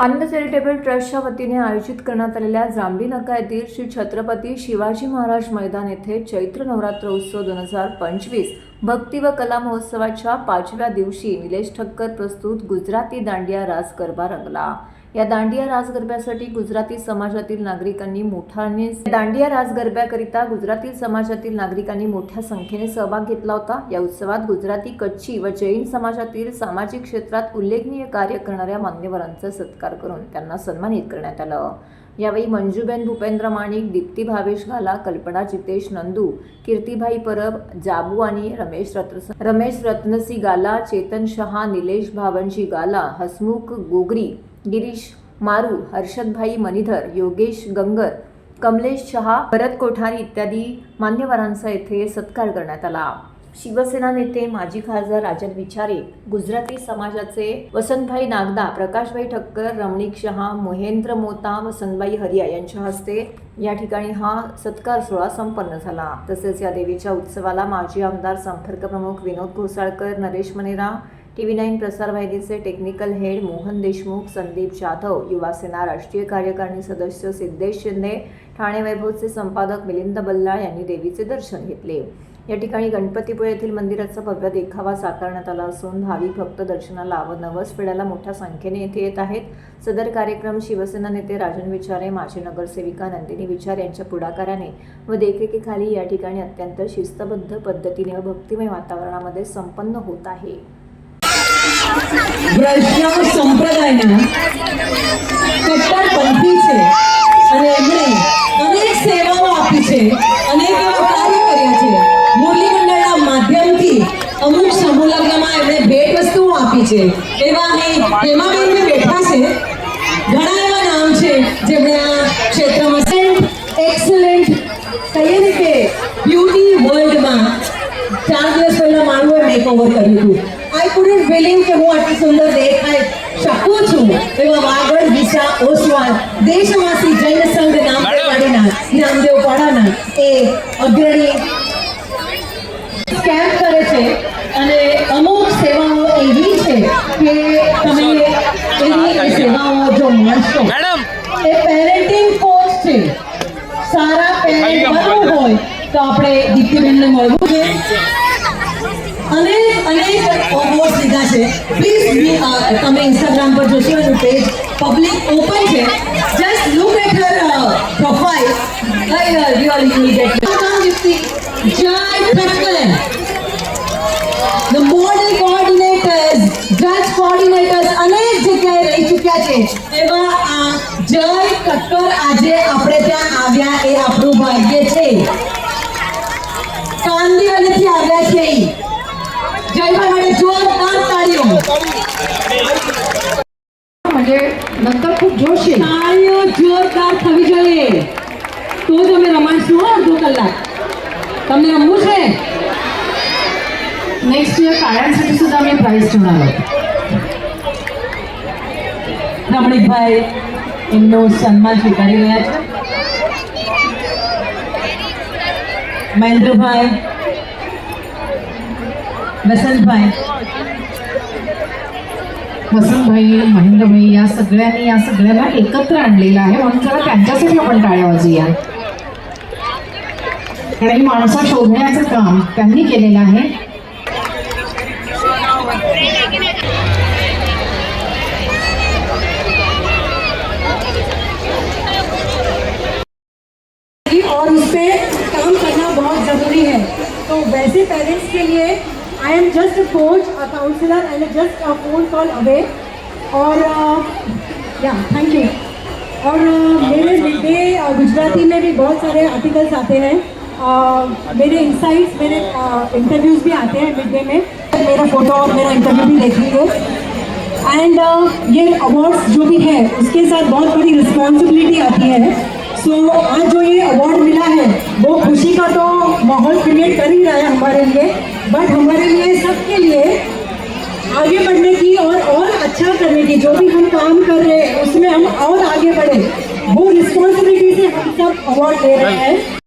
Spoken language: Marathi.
अन्न चॅरिटेबल ट्रस्टच्या वतीने आयोजित करण्यात आलेल्या जांभी नका येथील श्री छत्रपती शिवाजी महाराज मैदान येथे चैत्र नवरात्र उत्सव दोन हजार पंचवीस भक्ती व कला महोत्सवाच्या पाचव्या दिवशी निलेश ठक्कर प्रस्तुत गुजराती दांडिया रास गरबा रंगला. या दांडिया राजगरब्यासाठी गुजराती समाजातील नागरिकांनी मोठ्याने दांडिया राजगरब्याकरिता गुजराती समाजातील नागरिकांनी मोठ्या संख्येने सहभाग घेतला होता. या उत्सवात गुजराती कच्छी व जैन समाजातील सामाजिक क्षेत्रात उल्लेखनीय कार्य करणाऱ्या मान्यवरांचा सत्कार करून त्यांना सन्मानित करण्यात आलं. यावेळी मंजूबेन भूपेंद्र माणिक दीप्ती भावेश घाला कल्पना जितेश नंदू कीर्तिभाई परब जाबू आणि रमेश रत्न रमेश रत्नसी गाला चेतन शहा निलेश भावनजी गाला हसमुख गोगरी गिरीश मारू हर्षदभाई मनिधर योगेश गंगर कमलेश शहा भरत कोठारी इत्यादी मान्यवरांचा येथे सत्कार करण्यात आला. शिवसेना नेते माजी खासदार राजन विचारे गुजराती समाजाचे वसंतभाई नागदा प्रकाशभाई ठक्कर रमणीक शहा महेंद्र मोता वसंतबाई हरिया यांच्या हस्ते या ठिकाणी हा सत्कार सोहळा संपन्न झाला. तसेच या देवीच्या उत्सवाला माजी आमदार संपर्क प्रमुख Vinod Ghosalkar Naresh Manera T V nine प्रसारवाहिनीचे technical head Mohan Deshmukh Sandeep Jadhav Yuvasena राष्ट्रीय कार्यकारिणी सदस्य सिद्धेश शिंदे ठाणे वैभवचे संपादक मिलिंद बल्लाळ यांनी देवीचे दर्शन घेतले. या ठिकाणी गणपतीपुळे येथील मंदिराचा भव्य देखावा साकारण्यात आला असून भाविक भक्त दर्शनाला व नवस फेड्याला मोठ्या संख्येने येथे येत आहेत. सदर कार्यक्रम शिवसेना नेते राजन विचारे माजी नगरसेविका नंदिनी विचार यांच्या पुढाकाराने व देखरेखीखाली या ठिकाणी अत्यंत शिस्तबद्ध पद्धतीने व भक्तिमय वातावरणामध्ये संपन्न होत आहे. વૈષ્ણવ સંપ્રદાયના કટ્ટરપંથી છે. અને એમણે અનેક સેવાઓ આપી છે, અનેક એવા કાર્ય કર્યા છે. મુરલી માધ્યમથી અમુક સમૂહ લગ્નમાં એમણે ભેટ વસ્તુઓ આપી છે. એવા અહીં હેમાબેન બેઠા છે. ઘણા એવા નામ છે, જેમણે આ ક્ષેત્રમાં એક્સલન્ટ કહીએ ને કે બ્યુટી વર્લ્ડમાં ચાર દિવસ પહેલાં મારું મેક કર્યું હતું. આઈ કુડન્ટ બિલીવ કે હું આટલી સુંદર દેખાઈ શકું છું. એવા વાગડ દિશા ઓસવાલ દેશવાસી જૈન સંઘ નામદેવવાડીના નામદેવ પાડાના એ અગ્રણી કેમ્પ કરે છે. અને અમુક સેવાઓ એવી છે કે તમે એની સેવાઓ જો મળશો. મેડમ. એ પેરેન્ટિંગ કોર્સ છે. સારા પેરેન્ટ બનવું હોય તો આપણે દીપ્તિબેનને મળવું છે અનેક અનેક અવોર્ડ લીધા છે. પ્લીઝ તમે ઇન્સ્ટાગ્રામ પર જોશો એનું પેજ પબ્લિક ઓપન છે. Just look at her profile get Deepti Jay The model coordinators, judge coordinators અનેક જગ્યાએ રહી ચૂક્યા છે. એમાં આ જય ઠક્કર આજે આપણે ત્યાં આવ્યા એ આપણું ભાગ્ય છે. કાંદીવલીથી આવ્યા છે ઈ. જયભાઈ માટે જોરદાર તાળીઓ म्हणजे नंतर खूप जोश येईल તાળીઓ જોરદાર થવી જોઈએ તો જ અમે રમાડશું હો અડધો કલાક તમને રમવું છે नेक्स्ट इयर काळ्यांसाठी सुद्धा आम्ही प्राईज ठेवणार आहोत રમણીકભાઈ એમનો સન્માન સ્વીકારી રહ્યા છે મહેન્દ્રભાઈ वसंतभाई वसंतभाई महेंद्रभाई या सगळ्यांनी या सगळ्यांना एकत्र आणलेलं आहे. म्हणून जरा त्यांच्यासाठी आपण टाळ्या वाजूया कारण ही माणसं शोधण्याचं काम त्यांनी केलेलं आहे. और उस पर काम करना बहुत ज़रूरी है। तो वैसे पेरेंट्स के लिए I am just a coach a counsellor and just a phone call away और या थैंक यू और uh, मेरे मिडडे गुजराती में भी बहुत सारे आर्टिकल्स आते हैं। Uh, मेरे इंसाइट्स मेरे इंटरव्यूज़ भी आते हैं मिडडे में। मेरा फ़ोटो और मेरा इंटरव्यू भी देख लीजिए एंड ये अवार्ड्स जो भी है उसके साथ बहुत बड़ी रिस्पॉन्सिबिलिटी आती है। सो so, आज जो ये अवार्ड मिला है वो खुशी का तो माहौल क्रिएट कर ही रहा है हमारे लिए बट हमारे लिए सबके लिए आगे बढ़ने की और और अच्छा करने की जो भी हम काम कर रहे हैं उसमें हम और आगे बढ़े वो रिस्पॉन्सिबिलिटी से हम सब अवार्ड ले रहे हैं।